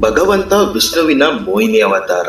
ಭಗವಂತ ವಿಷ್ಣುವಿನ ಮೋಹಿನಿ ಅವತಾರ.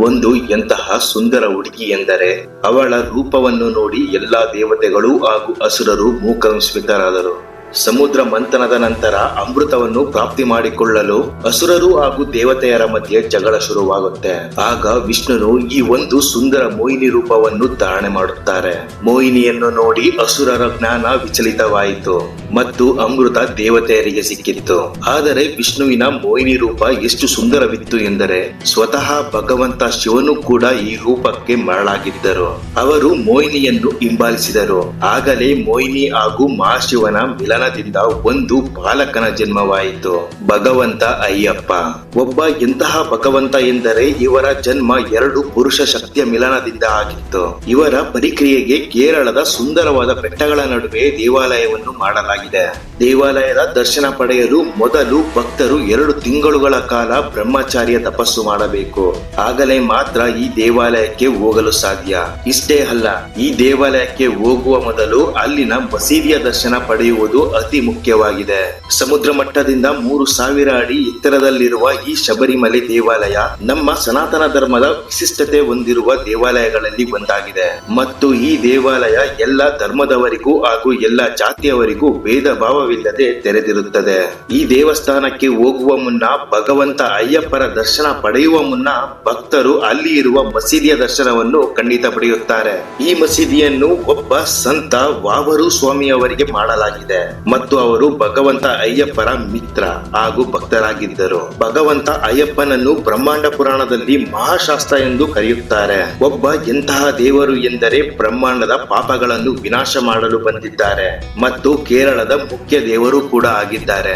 ಒಂದು ಎಂತಹ ಸುಂದರ ಹುಡುಗಿ ಎಂದರೆ, ಅವಳ ರೂಪವನ್ನು ನೋಡಿ ಎಲ್ಲಾ ದೇವತೆಗಳು ಹಾಗೂ ಅಸುರರು ಮೂಕವಿಸ್ಮಿತರಾದರು ಸಮುದ್ರ ಮಂಥನದ ನಂತರ ಅಮೃತವನ್ನು ಪ್ರಾಪ್ತಿ ಮಾಡಿಕೊಳ್ಳಲು ಅಸುರರು ಹಾಗೂ ದೇವತೆಯರ ಮಧ್ಯೆ ಜಗಳ ಶುರುವಾಗುತ್ತೆ. ಆಗ ವಿಷ್ಣುನು ಈ ಒಂದು ಸುಂದರ ಮೋಹಿನಿ ರೂಪವನ್ನು ಧಾರಣೆ ಮಾಡುತ್ತಾರೆ. ಮೋಹಿನಿಯನ್ನು ನೋಡಿ ಅಸುರರ ಜ್ಞಾನ ವಿಚಲಿತವಾಯಿತು. ಮತ್ತು ಅಮೃತ ದೇವತೆಯರಿಗೆ ಸಿಕ್ಕಿತ್ತು. ಆದರೆ ವಿಷ್ಣುವಿನ ಮೋಹಿನಿ ರೂಪ ಎಷ್ಟು ಸುಂದರವಿತ್ತು ಎಂದರೆ, ಸ್ವತಃ ಭಗವಂತ ಶಿವನು ಕೂಡ ಈ ರೂಪಕ್ಕೆ ಮರಳಾಗಿದ್ದರು. ಅವರು ಮೋಹಿನಿಯನ್ನು ಹಿಂಬಾಲಿಸಿದರು. ಆಗಲೇ ಮೋಹಿನಿ ಹಾಗೂ ಮಹಾಶಿವನ ಮಿಲನದಿಂದ ಒಂದು ಬಾಲಕನ ಜನ್ಮವಾಯಿತು. ಭಗವಂತ ಅಯ್ಯಪ್ಪ. ಒಬ್ಬ ಎಂತಹ ಭಗವಂತ ಎಂದರೆ ಇವರ ಜನ್ಮ ಎರಡು ಪುರುಷ ಶಕ್ತಿಯ ಮಿಲನದಿಂದ ಆಗಿತ್ತು. ಇವರ ಪರಿಕ್ರಿಯೆಗೆ ಕೇರಳದ ಸುಂದರವಾದ ಬೆಟ್ಟಗಳ ನಡುವೆ ದೇವಾಲಯವನ್ನು ಮಾಡಲಾಗಿದೆ ದೇವಾಲಯದ ದರ್ಶನ ಪಡೆಯಲು ಮೊದಲು ಭಕ್ತರು ಎರಡು ತಿಂಗಳುಗಳ ಕಾಲ ಬ್ರಹ್ಮಚಾರ್ಯ ತಪಸ್ಸು ಮಾಡಬೇಕು. ಆಗಲೇ ಮಾತ್ರ ಈ ದೇವಾಲಯಕ್ಕೆ ಹೋಗಲು ಸಾಧ್ಯ. ಇಷ್ಟೇ ಅಲ್ಲ, ಈ ದೇವಾಲಯಕ್ಕೆ ಹೋಗುವ ಮೊದಲು ಅಲ್ಲಿನ ಮಸೀದಿಯ ದರ್ಶನ ಪಡೆಯುವುದು ಅತಿ ಮುಖ್ಯವಾಗಿದೆ. ಸಮುದ್ರ ಮಟ್ಟದಿಂದ ಮೂರು ಸಾವಿರ ಅಡಿ ಎತ್ತರದಲ್ಲಿರುವ ಈ ಶಬರಿಮಲೆ ದೇವಾಲಯ ನಮ್ಮ ಸನಾತನ ಧರ್ಮದ ವಿಶಿಷ್ಟತೆ ಹೊಂದಿರುವ ದೇವಾಲಯಗಳಲ್ಲಿ ಒಂದಾಗಿದೆ. ಮತ್ತು ಈ ದೇವಾಲಯ ಎಲ್ಲ ಧರ್ಮದವರಿಗೂ ಹಾಗೂ ಎಲ್ಲ ಜಾತಿಯವರಿಗೂ ಭೇದ ಭಾವವಿಲ್ಲದೆ ತೆರೆದಿರುತ್ತದೆ. ಈ ದೇವಸ್ಥಾನಕ್ಕೆ ಹೋಗುವ ಮುನ್ನ ಭಗವಂತ ಅಯ್ಯಪ್ಪರ ದರ್ಶನ ಪಡೆಯುವ ಮುನ್ನ ಭಕ್ತರು ಅಲ್ಲಿ ಇರುವ ಮಸೀದಿಯ ದರ್ಶನವನ್ನು ಖಂಡಿತ ಪಡೆಯುತ್ತಾರೆ. ಈ ಮಸೀದಿಯನ್ನು ಒಬ್ಬ ಸಂತ ವಾವರು ಸ್ವಾಮಿಯವರಿಗೆ ಮಾಡಲಾಗಿದೆ. ಮತ್ತು ಅವರು ಭಗವಂತ ಅಯ್ಯಪ್ಪರ ಮಿತ್ರ ಹಾಗೂ ಭಕ್ತರಾಗಿದ್ದರು. ಭಗವಂತ ಅಯ್ಯಪ್ಪನನ್ನು ಬ್ರಹ್ಮಾಂಡ ಪುರಾಣದಲ್ಲಿ ಮಹಾಶಾಸ್ತ್ರ ಎಂದು ಕರೆಯುತ್ತಾರೆ. ಒಬ್ಬ ಎಂತಹ ದೇವರು ಎಂದರೆ ಬ್ರಹ್ಮಾಂಡದ ಪಾಪಗಳನ್ನು ವಿನಾಶ ಮಾಡಲು ಬಂದಿದ್ದಾರೆ. ಮತ್ತು ಕೇರಳದ ಮುಖ್ಯ ದೇವರು ಕೂಡ ಆಗಿದ್ದಾರೆ.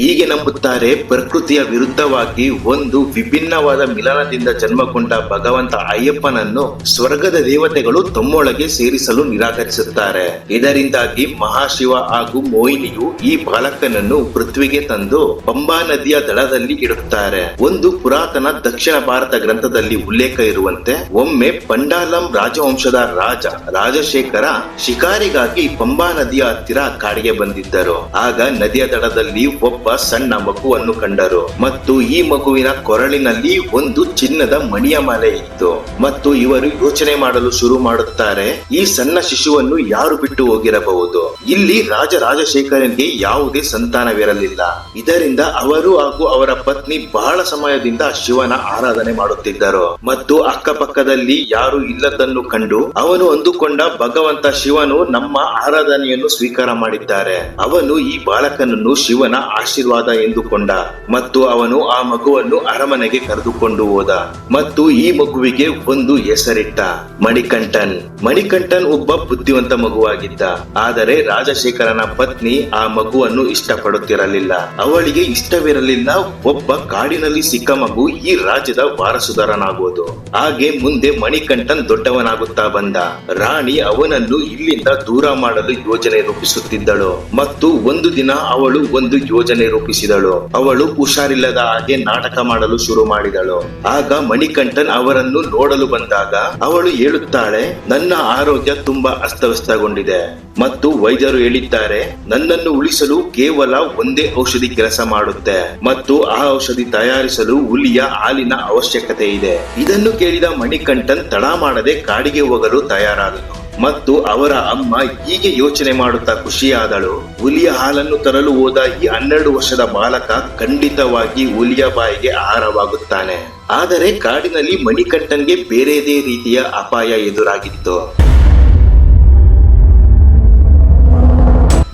ಹೀಗೆ ನಂಬುತ್ತಾರೆ, ಪ್ರಕೃತಿಯ ವಿರುದ್ಧವಾಗಿ ಒಂದು ವಿಭಿನ್ನವಾದ ಮಿಲನದಿಂದ ಜನ್ಮಗೊಂಡ ಭಗವಂತ ಅಯ್ಯಪ್ಪನನ್ನು ಸ್ವರ್ಗದ ದೇವತೆಗಳು ತಮ್ಮೊಳಗೆ ಸೇರಿಸಲು ನಿರಾಕರಿಸುತ್ತಾರೆ. ಇದರಿಂದಾಗಿ ಮಹಾಶಿವ ಹಾಗೂ ಮೋಹಿನಿಯು ಈ ಬಾಲಕನನ್ನು ಪೃಥ್ವಿಗೆ ತಂದು ಪಂಬಾ ನದಿಯ ದಡದಲ್ಲಿ ಇಡುತ್ತಾರೆ. ಒಂದು ಪುರಾತನ ದಕ್ಷಿಣ ಭಾರತ ಗ್ರಂಥದಲ್ಲಿ ಉಲ್ಲೇಖ ಇರುವಂತೆ, ಒಮ್ಮೆ ಪಂಡಾಲಂ ರಾಜವಂಶದ ರಾಜ ರಾಜಶೇಖರ ಶಿಕಾರಿಗಾಗಿ ಪಂಬಾ ನದಿಯ ಹತ್ತಿರ ಕಾಡಿಗೆ ಬಂದಿದ್ದರು. ಆಗ ನದಿಯ ದಡದಲ್ಲಿ ಒಬ್ಬ ಸಣ್ಣ ಮಗುವನ್ನು ಕಂಡರು. ಮತ್ತು ಈ ಮಗುವಿನ ಕೊರಳಿನಲ್ಲಿ ಒಂದು ಚಿನ್ನದ ಮಣಿಯ ಮಾಲೆ ಇತ್ತು. ಮತ್ತು ಇವರು ಯೋಚನೆ ಮಾಡಲು ಶುರು ಮಾಡುತ್ತಾರೆ, ಈ ಸಣ್ಣ ಶಿಶುವನ್ನು ಯಾರು ಬಿಟ್ಟು ಹೋಗಿರಬಹುದು? ಇಲ್ಲಿ ರಾಜ ರಾಜಶೇಖರನಿಗೆ ಯಾವುದೇ ಸಂತಾನವಿರಲಿಲ್ಲ. ಇದರಿಂದ ಅವರು ಹಾಗೂ ಅವರ ಪತ್ನಿ ಬಹಳ ಸಮಯದಿಂದ ಶಿವನ ಆರಾಧನೆ ಮಾಡುತ್ತಿದ್ದರು. ಮತ್ತು ಅಕ್ಕಪಕ್ಕದಲ್ಲಿ ಯಾರು ಇಲ್ಲದನ್ನು ಕಂಡು ಅವನು ಅಂದುಕೊಂಡ ಭಗವಂತ ಶಿವನು ನಮ್ಮ ಆರಾಧನೆಯನ್ನು ಸ್ವೀಕಾರ ಮಾಡಿದ್ದಾರೆ. ಅವನು ಈ ಬಾಲಕನನ್ನು ಶಿವನ ಆಶೀರ್ವಾದ ಎಂದುಕೊಂಡ. ಮತ್ತು ಅವನು ಆ ಮಗುವನ್ನು ಅರಮನೆಗೆ ಕರೆದುಕೊಂಡು ಹೋದ. ಮತ್ತು ಈ ಮಗುವಿಗೆ ಒಂದು ಹೆಸರಿಟ್ಟ, ಮಣಿಕಂಠನ್. ಮಣಿಕಂಠನ್ ಒಬ್ಬ ಬುದ್ಧಿವಂತ ಮಗುವಾಗಿದ್ದ. ಆದರೆ ರಾಜಶೇಖರನ ಪತ್ನಿ ಆ ಮಗುವನ್ನು ಇಷ್ಟಪಡುತ್ತಿರಲಿಲ್ಲ. ಅವಳಿಗೆ ಇಷ್ಟವಿರಲಿಲ್ಲ, ಒಬ್ಬ ಕಾಡಿನಲ್ಲಿ ಸಿಕ್ಕ ಮಗು ಈ ರಾಜ್ಯದ ವಾರಸುದಾರನಾಗುವುದು. ಹಾಗೆ ಮುಂದೆ ಮಣಿಕಂಠನ್ ದೊಡ್ಡವನಾಗುತ್ತಾ ಬಂದ. ರಾಣಿ ಅವನನ್ನು ಇಲ್ಲಿಂದ ದೂರ ಮಾಡಲು ಯೋಜನೆ ರೂಪಿಸುತ್ತಿದ್ದಳು. ಮತ್ತು ಒಂದು ದಿನ ಅವಳು ಒಂದು ಯೋಜನೆ ರೂಪಿಸಿದಳು ಅವಳು ಹುಷಾರಿಲ್ಲದ ಹಾಗೆ ನಾಟಕ ಮಾಡಲು ಶುರು ಮಾಡಿದಳು. ಆಗ ಮಣಿಕಂಠನ್ ಅವರನ್ನು ನೋಡಲು ಬಂದಾಗ ಅವಳು ಹೇಳುತ್ತಾಳೆ, ನನ್ನ ಆರೋಗ್ಯ ತುಂಬಾ ಅಸ್ತವ್ಯಸ್ತಗೊಂಡಿದೆ. ಮತ್ತು ವೈದ್ಯರು ಹೇಳಿದ್ದಾರೆ, ನನ್ನನ್ನು ಉಳಿಸಲು ಕೇವಲ ಒಂದೇ ಔಷಧಿ ಕೆಲಸ ಮಾಡುತ್ತೆ. ಮತ್ತು ಆ ಔಷಧಿ ತಯಾರಿಸಲು ಹುಲಿಯ ಹಾಲಿನ ಅವಶ್ಯಕತೆ ಇದೆ. ಇದನ್ನು ಕೇಳಿದ ಮಣಿಕಂಠನ್ ತಡ ಮಾಡದೆ ಕಾಡಿಗೆ ಹೋಗಲು ತಯಾರಾದನು. ಮತ್ತು ಅವರ ಅಮ್ಮ ಹೀಗೆ ಯೋಚನೆ ಮಾಡುತ್ತಾ ಖುಷಿಯಾದಳು. ಹುಲಿಯ ಹಾಲನ್ನು ತರಲು ಹೋದ ಈ ಹನ್ನೆರಡು ವರ್ಷದ ಬಾಲಕ ಖಂಡಿತವಾಗಿ ಹುಲಿಯ ಬಾಯಿಗೆ ಆಹಾರವಾಗುತ್ತಾನೆ. ಆದರೆ ಕಾಡಿನಲ್ಲಿ ಮಣಿಕಟ್ಟನ್ಗೆ ಬೇರೆದೇ ರೀತಿಯ ಅಪಾಯ ಎದುರಾಗಿತ್ತು.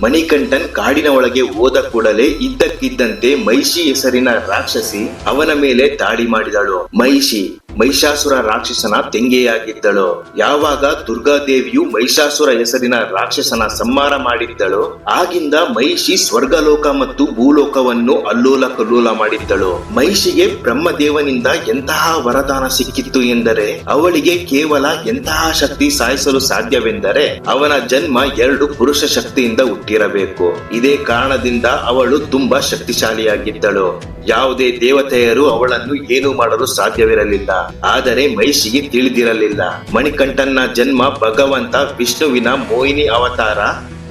ಮಣಿಕಂಠನ್ ಕಾಡಿನ ಒಳಗೆ ಹೋದ ಕೂಡಲೇ ಇದ್ದಕ್ಕಿದ್ದಂತೆ ಮೈಷಿ ಹೆಸರಿನ ರಾಕ್ಷಸಿ ಅವನ ಮೇಲೆ ದಾಳಿ ಮಾಡಿದಳು. ಮೈಷಿ ಮಹಿಷಾಸುರ ರಾಕ್ಷಸನ ತೆಂಗೆಯಾಗಿದ್ದಳು. ಯಾವಾಗ ದುರ್ಗಾದೇವಿಯು ಮಹಿಷಾಸುರ ಹೆಸರಿನ ರಾಕ್ಷಸನ ಸಂಹಾರ ಮಾಡಿದ್ದಳು, ಆಗಿಂದ ಮಹಿಷಿ ಸ್ವರ್ಗಲೋಕ ಮತ್ತು ಭೂಲೋಕವನ್ನು ಅಲ್ಲೋಲ ಕಲ್ಲೋಲ ಮಾಡಿದ್ದಳು. ಮಹಿಷಿಗೆ ಬ್ರಹ್ಮದೇವನಿಂದ ಎಂತಹ ವರದಾನ ಸಿಕ್ಕಿತ್ತು ಎಂದರೆ, ಅವಳಿಗೆ ಕೇವಲ ಎಂತಹ ಶಕ್ತಿ ಸಾಯಿಸಲು ಸಾಧ್ಯವೆಂದರೆ, ಅವನ ಜನ್ಮ ಎರಡು ಪುರುಷ ಶಕ್ತಿಯಿಂದ ಹುಟ್ಟಿರಬೇಕು. ಇದೇ ಕಾರಣದಿಂದ ಅವಳು ತುಂಬಾ ಶಕ್ತಿಶಾಲಿಯಾಗಿದ್ದಳು. ಯಾವುದೇ ದೇವತೆಯರು ಅವಳನ್ನು ಏನು ಮಾಡಲು ಸಾಧ್ಯವಿರಲಿಲ್ಲ. ಆದರೆ ಮಹಿಷಿಗೆ ತಿಳಿದಿರಲಿಲ್ಲ. ಮಣಿಕಂಠನ ಜನ್ಮ ಭಗವಂತ ವಿಷ್ಣುವಿನ ಮೋಹಿನಿ ಅವತಾರ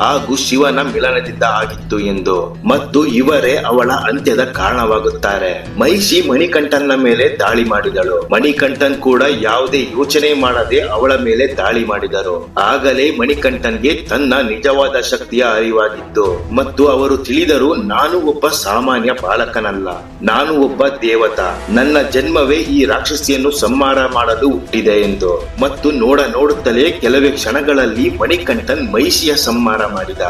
ಹಾಗೂ ಶಿವನ ಮಿಲನದಿಂದ ಆಗಿತ್ತು ಎಂದು. ಮತ್ತು ಇವರೇ ಅವಳ ಅಂತ್ಯದ ಕಾರಣವಾಗುತ್ತಾರೆ. ಮಹಿಷಿ ಮಣಿಕಂಠನ ಮೇಲೆ ದಾಳಿ ಮಾಡಿದಳು. ಮಣಿಕಂಠನ್ ಕೂಡ ಯಾವುದೇ ಯೋಚನೆ ಮಾಡದೆ ಅವಳ ಮೇಲೆ ದಾಳಿ ಮಾಡಿದರು. ಆಗಲೇ ಮಣಿಕಂಠನ್ಗೆ ತನ್ನ ನಿಜವಾದ ಶಕ್ತಿಯ ಅರಿವಾಗಿತ್ತು. ಮತ್ತು ಅವರು ತಿಳಿದರು, ನಾನು ಒಬ್ಬ ಸಾಮಾನ್ಯ ಬಾಲಕನಲ್ಲ. ನಾನು ಒಬ್ಬ ದೇವತಾ. ನನ್ನ ಜನ್ಮವೇ ಈ ರಾಕ್ಷಸಿಯನ್ನು ಸಂಹಾರ ಮಾಡಲು ಹುಟ್ಟಿದೆ ಎಂದು. ಮತ್ತು ನೋಡ ನೋಡುತ್ತಲೇ ಕೆಲವೇ ಕ್ಷಣಗಳಲ್ಲಿ ಮಣಿಕಂಠನ್ ಮಹಿಷಿಯ ಸಂಹಾರ ಮಾಡಿದ.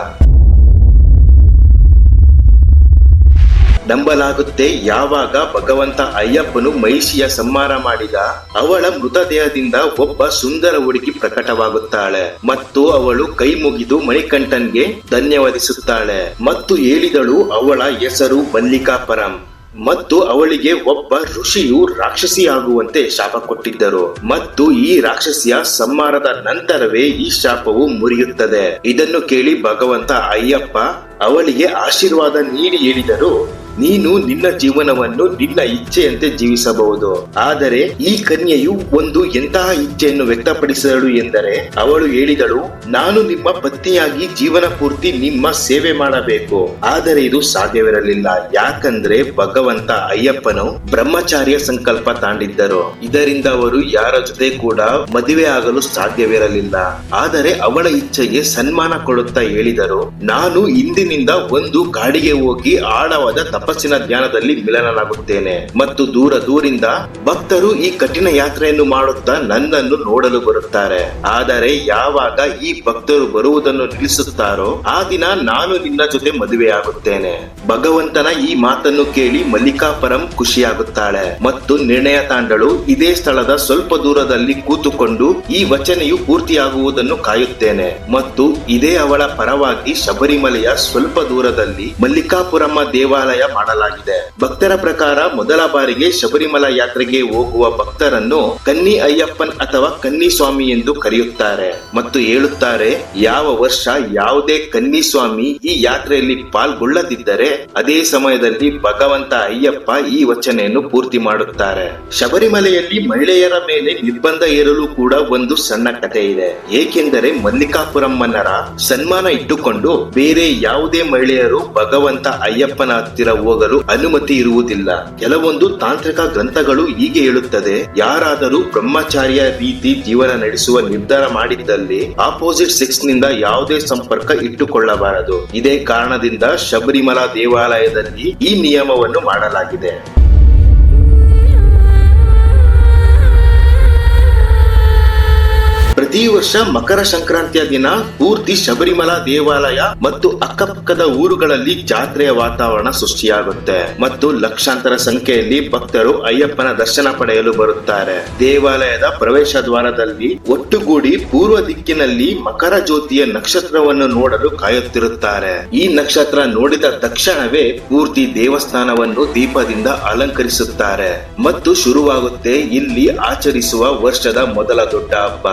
ನಂಬಲಾಗುತ್ತೆ ಯಾವಾಗ ಭಗವಂತ ಅಯ್ಯಪ್ಪನು ಮಹಿಷಿಯ ಸಂಹಾರ ಮಾಡಿದ. ಅವಳ ಮೃತದೇಹದಿಂದ ಒಬ್ಬ ಸುಂದರ ಹುಡುಗಿ ಪ್ರಕಟವಾಗುತ್ತಾಳೆ. ಮತ್ತು ಅವಳು ಕೈ ಮುಗಿದು ಮಣಿಕಂಠನ್ಗೆ ಧನ್ಯವಾದಿಸುತ್ತಾಳೆ. ಮತ್ತು ಹೇಳಿದಳು ಅವಳ ಹೆಸರು ಮಲ್ಲಿಕಾಪರಂ. ಮತ್ತು ಅವಳಿಗೆ ಒಬ್ಬ ಋಷಿಯು ರಾಕ್ಷಸಿಯಾಗುವಂತೆ ಶಾಪ ಕೊಟ್ಟಿದ್ದರು. ಮತ್ತು ಈ ರಾಕ್ಷಸಿಯ ಸಂಹಾರದ ನಂತರವೇ ಈ ಶಾಪವು ಮುರಿಯುತ್ತದೆ. ಇದನ್ನು ಕೇಳಿ ಭಗವಂತ, ಅಯ್ಯಪ್ಪ, ಅವಳಿಗೆ ಆಶೀರ್ವಾದ ನೀಡಿ ಹೇಳಿದರು. ನೀನು ನಿನ್ನ ಜೀವನವನ್ನು ನಿನ್ನ ಇಚ್ಛೆಯಂತೆ ಜೀವಿಸಬಹುದು. ಆದರೆ ಈ ಕನ್ಯೆಯು ಒಂದು ಎಂತಹ ಇಚ್ಛೆಯನ್ನು ವ್ಯಕ್ತಪಡಿಸಿದಳು ಎಂದರೆ ಅವಳು ಹೇಳಿದಳು, ನಾನು ನಿಮ್ಮ ಪತ್ನಿಯಾಗಿ ಜೀವನ ಪೂರ್ತಿ ನಿಮ್ಮ ಸೇವೆ ಮಾಡಬೇಕು. ಆದರೆ ಇದು ಸಾಧ್ಯವಿರಲಿಲ್ಲ. ಯಾಕಂದ್ರೆ ಭಗವಂತ ಅಯ್ಯಪ್ಪನು ಬ್ರಹ್ಮಚಾರ್ಯ ಸಂಕಲ್ಪ ತಾಂಡಿದ್ದರು. ಇದರಿಂದ ಅವರು ಯಾರ ಜೊತೆ ಕೂಡ ಮದುವೆ ಆಗಲು ಸಾಧ್ಯವಿರಲಿಲ್ಲ. ಆದರೆ ಅವಳ ಇಚ್ಛೆಗೆ ಸನ್ಮಾನ ಕೊಡುತ್ತಾ ಹೇಳಿದರು, ನಾನು ಇಂದಿನಿಂದ ಒಂದು ಕಾಡಿಗೆ ಹೋಗಿ ಆಳವಾದ ತಪಸ್ಸಿನ ಧ್ಯಾನದಲ್ಲಿ ಮಿಲನನಾಗುತ್ತೇನೆ. ಮತ್ತು ದೂರ ದೂರಿಂದ ಭಕ್ತರು ಈ ಕಠಿಣ ಯಾತ್ರೆಯನ್ನು ಮಾಡುತ್ತಾ ನನ್ನನ್ನು ನೋಡಲು ಬರುತ್ತಾರೆ. ಆದರೆ ಯಾವಾಗ ಈ ಭಕ್ತರು ಬರುವುದನ್ನು ನಿಲ್ಲಿಸುತ್ತಾರೋ, ಆ ದಿನ ನಾನು ನಿನ್ನ ಜೊತೆ ಮದುವೆಯಾಗುತ್ತೇನೆ. ಭಗವಂತನ ಈ ಮಾತನ್ನು ಕೇಳಿ ಮಲ್ಲಿಕಾಪರಂ ಖುಷಿಯಾಗುತ್ತಾಳೆ. ಮತ್ತು ನಿರ್ಣಯ ತಾಂಡಳು ಇದೇ ಸ್ಥಳದ ಸ್ವಲ್ಪ ದೂರದಲ್ಲಿ ಕೂತುಕೊಂಡು ಈ ವಚನೆಯು ಪೂರ್ತಿಯಾಗುವುದನ್ನು ಕಾಯುತ್ತೇನೆ. ಮತ್ತು ಇದೇ ಅವಳ ಪರವಾಗಿ ಶಬರಿಮಲೆಯ ಸ್ವಲ್ಪ ದೂರದಲ್ಲಿ ಮಲ್ಲಿಕಾಪುರಮ್ಮ ದೇವಾಲಯ ಮಾಡಲಾಗಿದೆ. ಭಕ್ತರ ಪ್ರಕಾರ ಮೊದಲ ಬಾರಿಗೆ ಶಬರಿಮಲ ಯಾತ್ರೆಗೆ ಹೋಗುವ ಭಕ್ತರನ್ನು ಕನ್ನಿ ಅಯ್ಯಪ್ಪನ್ ಅಥವಾ ಕನ್ನಿ ಸ್ವಾಮಿ ಎಂದು ಕರೆಯುತ್ತಾರೆ ಮತ್ತು ಹೇಳುತ್ತಾರೆ, ಯಾವ ವರ್ಷ ಯಾವುದೇ ಕನ್ನಿ ಸ್ವಾಮಿ ಈ ಯಾತ್ರೆಯಲ್ಲಿ ಪಾಲ್ಗೊಳ್ಳದಿದ್ದರೆ ಅದೇ ಸಮಯದಲ್ಲಿ ಭಗವಂತ ಅಯ್ಯಪ್ಪ ಈ ವಚನೆಯನ್ನು ಪೂರ್ತಿ ಮಾಡುತ್ತಾರೆ. ಶಬರಿಮಲೆಯಲ್ಲಿ ಮಹಿಳೆಯರ ಮೇಲೆ ನಿರ್ಬಂಧ ಏರಲು ಕೂಡ ಒಂದು ಸಣ್ಣ ಕಥೆ ಇದೆ. ಏಕೆಂದರೆ ಮಲ್ಲಿಕಾಪುರಮ್ಮನರ ಸನ್ಮಾನ ಇಟ್ಟುಕೊಂಡು ಬೇರೆ ಯಾವುದೇ ಮಹಿಳೆಯರು ಭಗವಂತ ಅಯ್ಯಪ್ಪನ ಹತ್ತಿರ ಹೋಗಲು ಅನುಮತಿ ಇರುವುದಿಲ್ಲ. ಕೆಲವೊಂದು ತಾಂತ್ರಿಕ ಗ್ರಂಥಗಳು ಹೀಗೆ ಹೇಳುತ್ತದೆ, ಯಾರಾದರೂ ಬ್ರಹ್ಮಚಾರ್ಯ ರೀತಿ ಜೀವನ ನಡೆಸುವ ನಿರ್ಧಾರ ಮಾಡಿದ್ದಲ್ಲಿ ಆಪೋಸಿಟ್ ಸೆಕ್ಸ್ನಿಂದ ಯಾವುದೇ ಸಂಪರ್ಕ ಇಟ್ಟುಕೊಳ್ಳಬಾರದು. ಇದೇ ಕಾರಣದಿಂದ ಶಬರಿಮಲ ದೇವಾಲಯದಲ್ಲಿ ಈ ನಿಯಮವನ್ನು ಮಾಡಲಾಗಿದೆ. ಪ್ರತಿ ವರ್ಷ ಮಕರ ಸಂಕ್ರಾಂತಿಯ ದಿನ ಪೂರ್ತಿ ಶಬರಿಮಲಾ ದೇವಾಲಯ ಮತ್ತು ಅಕ್ಕಪಕ್ಕದ ಊರುಗಳಲ್ಲಿ ಜಾತ್ರೆಯ ವಾತಾವರಣ ಸೃಷ್ಟಿಯಾಗುತ್ತೆ. ಮತ್ತು ಲಕ್ಷಾಂತರ ಸಂಖ್ಯೆಯಲ್ಲಿ ಭಕ್ತರು ಅಯ್ಯಪ್ಪನ ದರ್ಶನ ಪಡೆಯಲು ಬರುತ್ತಾರೆ. ದೇವಾಲಯದ ಪ್ರವೇಶ ದ್ವಾರದಲ್ಲಿ ಒಟ್ಟುಗೂಡಿ ಪೂರ್ವ ದಿಕ್ಕಿನಲ್ಲಿ ಮಕರ ಜ್ಯೋತಿಯ ನಕ್ಷತ್ರವನ್ನು ನೋಡಲು ಕಾಯುತ್ತಿರುತ್ತಾರೆ. ಈ ನಕ್ಷತ್ರ ನೋಡಿದ ತಕ್ಷಣವೇ ಪೂರ್ತಿ ದೇವಸ್ಥಾನವನ್ನು ದೀಪದಿಂದ ಅಲಂಕರಿಸುತ್ತಾರೆ. ಮತ್ತು ಶುರುವಾಗುತ್ತೆ ಇಲ್ಲಿ ಆಚರಿಸುವ ವರ್ಷದ ಮೊದಲ ದೊಡ್ಡ ಹಬ್ಬ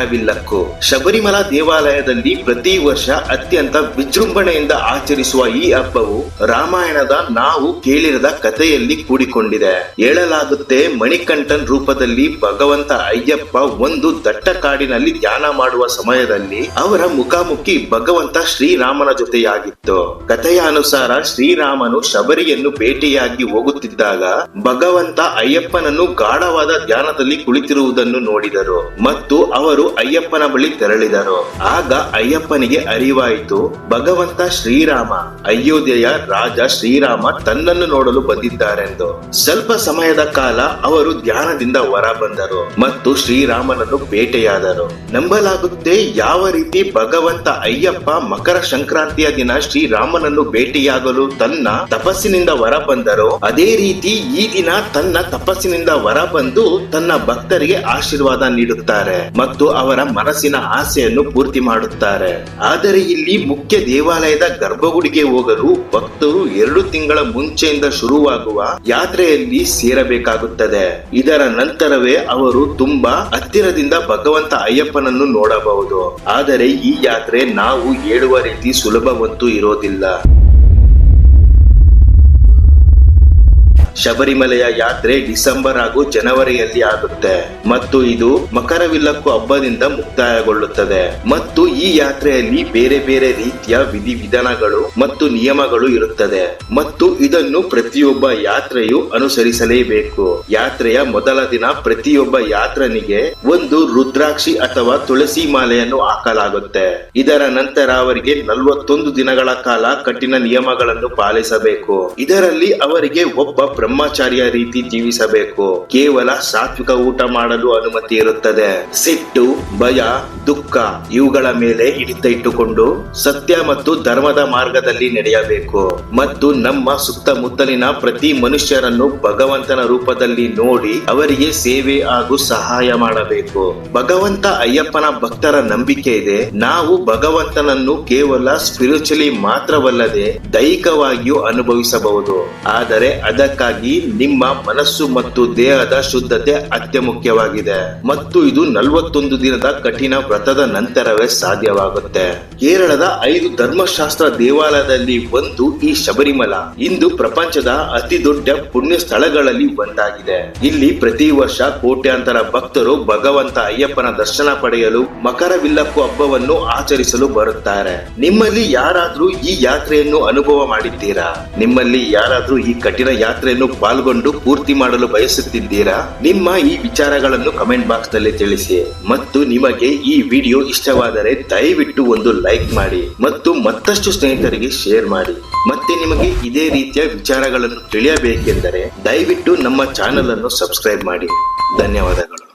ಮಕರವಿಲ್ಲಕ್ಕು ಶಬರಿಮಲ ದೇವಾಲಯದಲ್ಲಿ ಪ್ರತಿ ವರ್ಷ ಅತ್ಯಂತ ವಿಜೃಂಭಣೆಯಿಂದ ಆಚರಿಸುವ ಈ ಹಬ್ಬವು ರಾಮಾಯಣದ ನಾವು ಕೇಳಿರದ ಕಥೆಯಲ್ಲಿ ಕೂಡಿಕೊಂಡಿದೆ. ಹೇಳಲಾಗುತ್ತೆ ಮಣಿಕಂಠನ್ ರೂಪದಲ್ಲಿ ಭಗವಂತ ಅಯ್ಯಪ್ಪ ಒಂದು ದಟ್ಟ ಕಾಡಿನಲ್ಲಿ ಧ್ಯಾನ ಮಾಡುವ ಸಮಯದಲ್ಲಿ ಅವರ ಮುಖಾಮುಖಿ ಭಗವಂತ ಶ್ರೀರಾಮನ ಜೊತೆಯಾಗಿತ್ತು. ಕಥೆಯ ಅನುಸಾರ ಶ್ರೀರಾಮನು ಶಬರಿಯನ್ನು ಭೇಟಿಯಾಗಿ ಹೋಗುತ್ತಿದ್ದಾಗ ಭಗವಂತ ಅಯ್ಯಪ್ಪನನ್ನು ಗಾಢವಾದ ಧ್ಯಾನದಲ್ಲಿ ಕುಳಿತಿರುವುದನ್ನು ನೋಡಿದರು. ಮತ್ತು ಅವರು ಅಯ್ಯಪ್ಪನ ಬಳಿ ತೆರಳಿದರು. ಆಗ ಅಯ್ಯಪ್ಪನಿಗೆ ಅರಿವಾಯಿತು, ಭಗವಂತ ಶ್ರೀರಾಮ, ಅಯೋಧ್ಯೆಯ ರಾಜ ಶ್ರೀರಾಮ ತನ್ನನ್ನು ನೋಡಲು ಬಂದಿದ್ದಾರೆಂದು. ಸ್ವಲ್ಪ ಸಮಯದ ಕಾಲ ಅವರು ಧ್ಯಾನದಿಂದ ಹೊರ ಬಂದರು ಮತ್ತು ಶ್ರೀರಾಮನನ್ನು ಬೇಟೆಯಾದರು. ನಂಬಲಾಗುತ್ತೆ ಯಾವ ರೀತಿ ಭಗವಂತ ಅಯ್ಯಪ್ಪ ಮಕರ ಸಂಕ್ರಾಂತಿಯ ದಿನ ಶ್ರೀರಾಮನನ್ನು ಭೇಟಿಯಾಗಲು ತನ್ನ ತಪಸ್ಸಿನಿಂದ ಹೊರ ಬಂದರೋ ಅದೇ ರೀತಿ ಈ ದಿನ ತನ್ನ ತಪಸ್ಸಿನಿಂದ ಹೊರ ಬಂದು ತನ್ನ ಭಕ್ತರಿಗೆ ಆಶೀರ್ವಾದ ನೀಡುತ್ತಾರೆ. ಮತ್ತು ಅವರ ಮನಸ್ಸಿನ ಆಸೆಯನ್ನು ಪೂರ್ತಿ ಮಾಡುತ್ತಾರೆ. ಆದರೆ ಇಲ್ಲಿ ಮುಖ್ಯ ದೇವಾಲಯದ ಗರ್ಭಗುಡಿಗೆ ಹೋಗಲು ಭಕ್ತರು ಎರಡು ತಿಂಗಳ ಮುಂಚೆಯಿಂದ ಶುರುವಾಗುವ ಯಾತ್ರೆಯಲ್ಲಿ ಸೇರಬೇಕಾಗುತ್ತದೆ. ಇದರ ನಂತರವೇ ಅವರು ತುಂಬಾ ಹತ್ತಿರದಿಂದ ಭಗವಂತ ಅಯ್ಯಪ್ಪನನ್ನು ನೋಡಬಹುದು. ಆದರೆ ಈ ಯಾತ್ರೆ ನಾವು ಹೇಳುವ ರೀತಿ ಸುಲಭವಂತೂ ಇರೋದಿಲ್ಲ. ಶಬರಿಮಲೆಯ ಯಾತ್ರೆ ಡಿಸೆಂಬರ್ ಹಾಗೂ ಜನವರಿಯಲ್ಲಿ ಆಗುತ್ತೆ. ಮತ್ತು ಇದು ಮಕರವಿಲ್ಲಕ್ಕು ಹಬ್ಬದಿಂದ ಮುಕ್ತಾಯಗೊಳ್ಳುತ್ತದೆ. ಮತ್ತು ಈ ಯಾತ್ರೆಯಲ್ಲಿ ಬೇರೆ ಬೇರೆ ರೀತಿಯ ವಿಧಿವಿಧಾನಗಳು ಮತ್ತು ನಿಯಮಗಳು ಇರುತ್ತದೆ. ಮತ್ತು ಇದನ್ನು ಪ್ರತಿಯೊಬ್ಬ ಯಾತ್ರೆಯು ಅನುಸರಿಸಲೇಬೇಕು. ಯಾತ್ರೆಯ ಮೊದಲ ದಿನ ಪ್ರತಿಯೊಬ್ಬ ಯಾತ್ರನಿಗೆ ಒಂದು ರುದ್ರಾಕ್ಷಿ ಅಥವಾ ತುಳಸಿ ಮಾಲೆಯನ್ನು ಹಾಕಲಾಗುತ್ತೆ. ಇದರ ನಂತರ ಅವರಿಗೆ ನಲವತ್ತೊಂದು ದಿನಗಳ ಕಾಲ ಕಠಿಣ ನಿಯಮಗಳನ್ನು ಪಾಲಿಸಬೇಕು. ಇದರಲ್ಲಿ ಅವರಿಗೆ ಒಬ್ಬ ಬ್ರಹ್ಮಚಾರಿಯ ರೀತಿ ಜೀವಿಸಬೇಕು. ಕೇವಲ ಸಾತ್ವಿಕ ಊಟ ಮಾಡಲು ಅನುಮತಿ ಇರುತ್ತದೆ. ಸಿಟ್ಟು, ಭಯ, ದುಃಖ ಇವುಗಳ ಮೇಲೆ ಹಿಡಿತ ಇಟ್ಟುಕೊಂಡು ಸತ್ಯ ಮತ್ತು ಧರ್ಮದ ಮಾರ್ಗದಲ್ಲಿ ನಡೆಯಬೇಕು. ಮತ್ತು ನಮ್ಮ ಸುತ್ತಮುತ್ತಲಿನ ಪ್ರತಿ ಮನುಷ್ಯರನ್ನು ಭಗವಂತನ ರೂಪದಲ್ಲಿ ನೋಡಿ ಅವರಿಗೆ ಸೇವೆ ಹಾಗೂ ಸಹಾಯ ಮಾಡಬೇಕು. ಭಗವಂತ ಅಯ್ಯಪ್ಪನ ಭಕ್ತರ ನಂಬಿಕೆ ಇದೆ. ನಾವು ಭಗವಂತನನ್ನು ಕೇವಲ ಸ್ಪಿರಿಚುಲಿ ಮಾತ್ರವಲ್ಲದೆ ದೈಹಿಕವಾಗಿಯೂ ಅನುಭವಿಸಬಹುದು. ಆದರೆ ಅದಕ್ಕಾಗಿ ನಿಮ್ಮ ಮನಸ್ಸು ಮತ್ತು ದೇಹದ ಶುದ್ಧತೆ ಅತ್ಯ ಮುಖ್ಯವಾಗಿದೆ. ಮತ್ತು ಇದು ನಲವತ್ತೊಂದು ದಿನದ ಕಠಿಣ ವ್ರತದ ನಂತರವೇ ಸಾಧ್ಯವಾಗುತ್ತೆ. ಕೇರಳದ ಐದು ಧರ್ಮಶಾಸ್ತ್ರ ದೇವಾಲಯದಲ್ಲಿ ಒಂದು ಈ ಶಬರಿಮಲ. ಇಂದು ಪ್ರಪಂಚದ ಅತಿ ದೊಡ್ಡ ಪುಣ್ಯ ಸ್ಥಳಗಳಲ್ಲಿ ಒಂದಾಗಿದೆ. ಇಲ್ಲಿ ಪ್ರತಿ ವರ್ಷ ಕೋಟ್ಯಾಂತರ ಭಕ್ತರು ಭಗವಂತ ಅಯ್ಯಪ್ಪನ ದರ್ಶನ ಪಡೆಯಲು, ಮಕರವಿಲ್ಲಕ್ಕು ಹಬ್ಬವನ್ನು ಆಚರಿಸಲು ಬರುತ್ತಾರೆ. ನಿಮ್ಮಲ್ಲಿ ಯಾರಾದ್ರೂ ಈ ಯಾತ್ರೆಯನ್ನು ಅನುಭವ ಮಾಡಿದ್ದೀರಾ? ನಿಮ್ಮಲ್ಲಿ ಯಾರಾದ್ರೂ ಈ ಕಠಿಣ ಯಾತ್ರೆಯನ್ನು ಪಾಲ್ಗೊಂಡು ಪೂರ್ತಿ ಮಾಡಲು ಬಯಸುತ್ತಿದ್ದೀರಾ? ನಿಮ್ಮ ಈ ವಿಚಾರಗಳನ್ನು ಕಮೆಂಟ್ ಬಾಕ್ಸ್ನಲ್ಲಿ ತಿಳಿಸಿ. ಮತ್ತು ನಿಮಗೆ ಈ ವಿಡಿಯೋ ಇಷ್ಟವಾದರೆ ದಯವಿಟ್ಟು ಒಂದು ಲೈಕ್ ಮಾಡಿ ಮತ್ತು ಮತ್ತಷ್ಟು ಸ್ನೇಹಿತರಿಗೆ ಶೇರ್ ಮಾಡಿ. ಮತ್ತೆ ನಿಮಗೆ ಇದೇ ರೀತಿಯ ವಿಚಾರಗಳನ್ನು ತಿಳಿಯಬೇಕೆಂದರೆ ದಯವಿಟ್ಟು ನಮ್ಮ ಚಾನೆಲ್ ಅನ್ನು ಸಬ್ಸ್ಕ್ರೈಬ್ ಮಾಡಿ. ಧನ್ಯವಾದಗಳು.